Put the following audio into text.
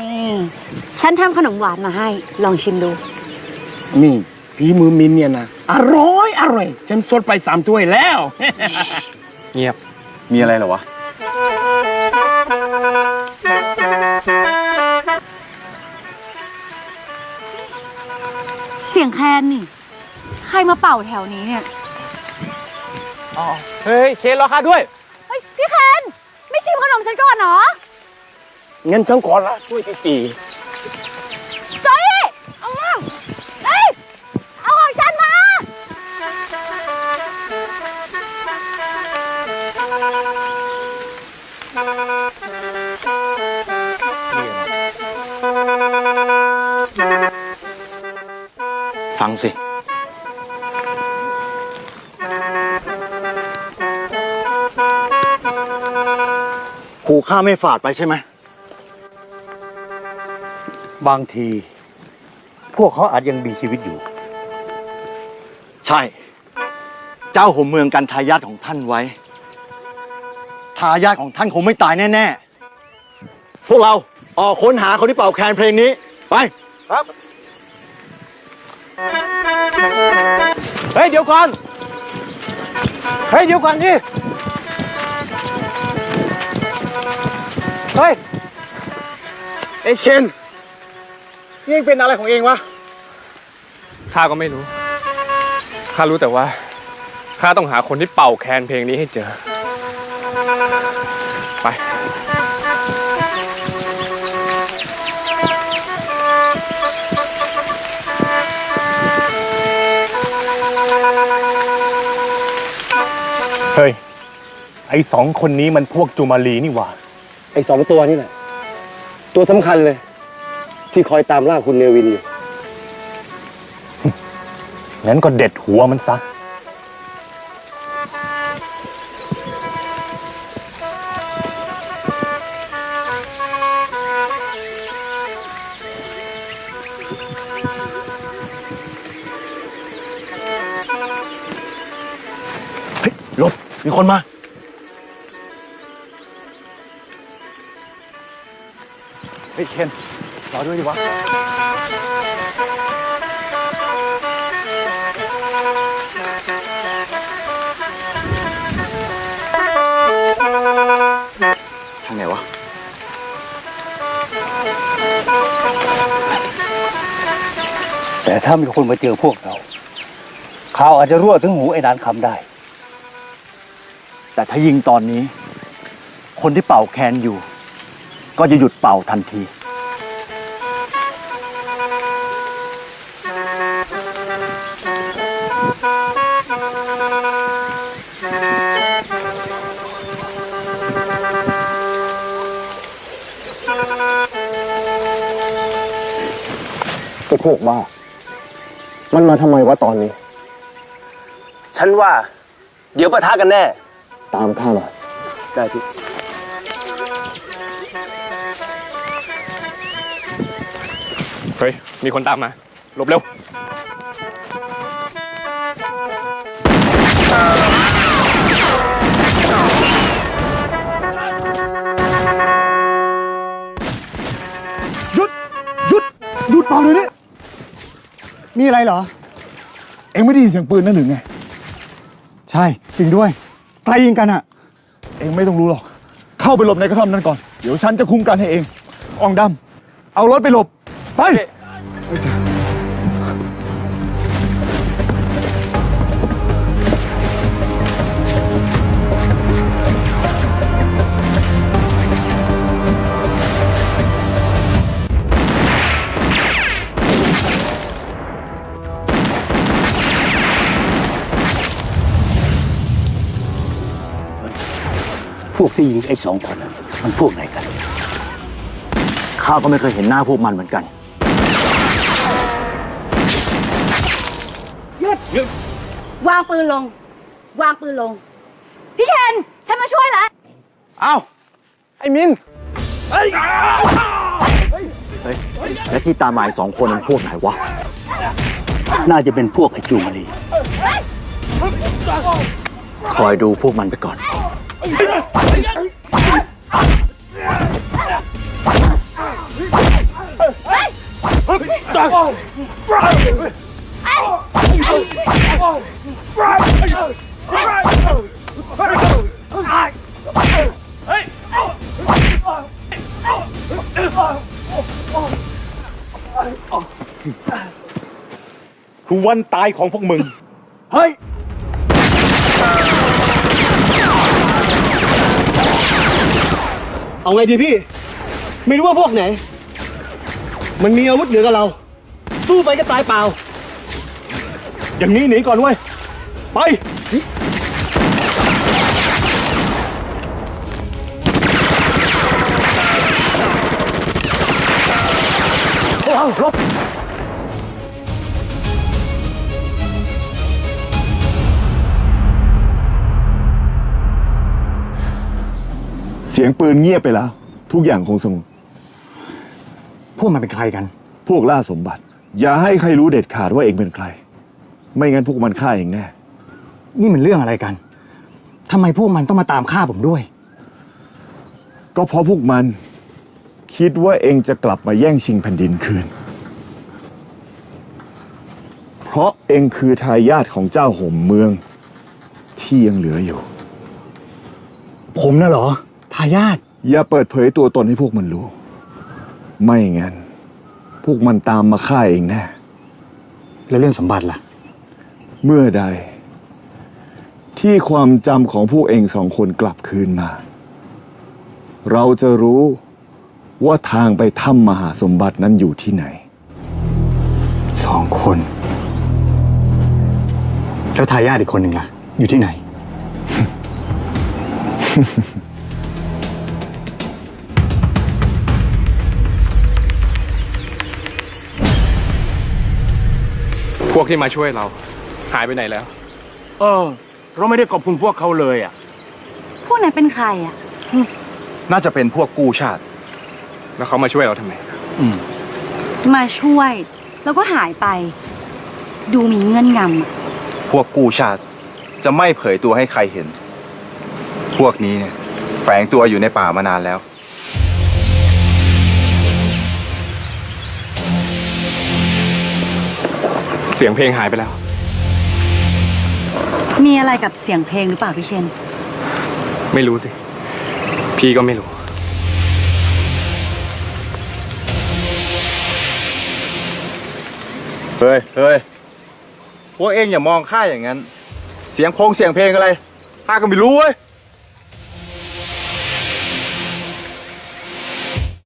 นี่ฉันทำขนมหวานมาให้ ลองชิมดู นี่ฝีมือมินเนี่ยนะ อร่อย อร่อย ฉันสดไปสามถ้วยแล้ว เงียบ มีอะไรเหรอวะ เสียงแคนนี่ ใครมาเป่าแถวนี้เนี่ย เฮ้ย เคนรอข้าด้วย เฮ้ย พี่แคน ไม่ชิมขนมฉันก่อนเหรอ งั้นฉันขอละถ้วยที่สี่จอยเอามาเฮ้ยเอาของฉันมา ฟังสิหูข้าไม่ฝาดไปใช่ไหม บางที พวกเขาอาจยังมีชีวิตอยู่ ใช่ เจ้าหัวเมืองกันทายาทของท่านไว้ ทายาทของท่านคงไม่ตายแน่ ๆ พวกเราออกค้นหาคนที่เป่าแคนเพลงนี้ ไป ครับ เฮ้ย เดี๋ยวก่อน เฮ้ย เดี๋ยวก่อนดิเฮ้ยเอ้เคน นี่เองเป็นอะไรของเองวะ ข้าก็ไม่รู้ ข้ารู้แต่ว่า ข้าต้องหาคนที่เป่าแคนเพลงนี้ให้เจอ ไป เฮ้ย ไอ้สองคนนี้มันพวกจุมาลีนี่หว่า ไอ้สองตัวนี่แหละ ตัวสำคัญเลย ที่คอยตามล่าคุณเนวินอยู่ งั้นก็เด็ดหัวมันซะ เฮ้ยหลบ มีคนมา เฮ้ยเคน รอด้วยดิวะ ทางไหนวะ แต่ถ้ามีคนมาเจอพวกเรา ข่าวอาจจะรั่วถึงหูไอ้นานคำได้ แต่ถ้ายิงตอนนี้ คนที่เป่าแคนอยู่ ก็จะหยุดเป่าทันที ไอ้พวกบ้า มันมาทำไมวะตอนนี้ ฉันว่า เดี๋ยวปะทะกันแน่ ตามข้ามาได้พี่ เฮ้ย มีคนตามมาหลบเร็ว มีอะไรเหรอ เอ็งไม่ได้ยินเสียงปืนนั่นหรือไง ใช่ จริงด้วยใกล้ยิงกันอะเอ็งไม่ต้องรู้หรอก เข้าไปหลบในกระท่อมนั้นก่อน เดี๋ยวฉันจะคุมกันให้เองอองดำเอารถไปหลบ ไป พวกที่ยิงไอ้สองคนนั้นมันพวกไหนกัน ข้าก็ไม่เคยเห็นหน้าพวกมันเหมือนกัน หยุด วางปืนลง วางปืนลง พี่แคนฉันมาช่วยแล้ว เอ้า ไอ้มิน เฮ้ยและที่ตามมาอีกสองคนมันพวกไหนวะ น่าจะเป็นพวกไอ้จูมาลีคอยดูพวกมันไปก่อน คือวันตายของพวกมึง เฮ้ย เอาไงดีพี่ ไม่รู้ว่าพวกไหน มันมีอาวุธเหนือกับเรา สู้ไปก็ตายเปล่า อย่างนี้หนีก่อนเว้ย ไป เสียงปืนเงียบไปแล้ว ทุกอย่างคงสงบพวกมันเป็นใครกัน พวกล่าสมบัติ อย่าให้ใครรู้เด็ดขาดว่าเองเป็นใคร ไม่งั้นพวกมันฆ่าเองแน่ นี่มันเรื่องอะไรกันทำไมพวกมันต้องมาตามฆ่าผมด้วย ก็เพราะพวกมัน คิดว่าเองจะกลับมาแย่งชิงแผ่นดินคืน เพราะเองคือทายาทของเจ้าห่มเมือง ที่ยังเหลืออยู่ ผมน่ะเหรอทายาทอย่าเปิดเผยตัวตนให้พวกมันรู้ ไม่งั้น พวกมันตามมาฆ่าเองแน่ แล้วเรื่องสมบัติล่ะ เมื่อใด ที่ความจำของพวกเองสองคนกลับคืนมา เราจะรู้ว่าทางไปถ้ำมหาสมบัตินั้นอยู่ที่ไหน สองคน แล้วทายาทอีกคนหนึ่งล่ะ อยู่ที่ไหน พวกที่มาช่วยเรา หายไปไหนแล้ว เออ เราไม่ได้ขอบคุณพวกเขาเลยอะ พวกนั้นเป็นใครอะ น่าจะเป็นพวกกู้ชาติ แล้วเขามาช่วยเราทำไมมาช่วย แล้วก็หายไป ดูมีเงื่อนงำอะพวกกู้ชาติจะไม่เผยตัวให้ใครเห็น พวกนี้เนี่ยแฝงตัวอยู่ในป่ามานานแล้ว สียงเพลงหายไปแล้ว มีอะไรกับเสียงเพลงหรือเปล่าพี่เชนไม่รู้สิ พี่ก็ไม่รู้ เฮ้ยเฮ้ยพวกเองอย่ามองข้าอย่างนั้น เสียงพงเสียงเพลงอะไรข้าก็ไม่รู้เว้ย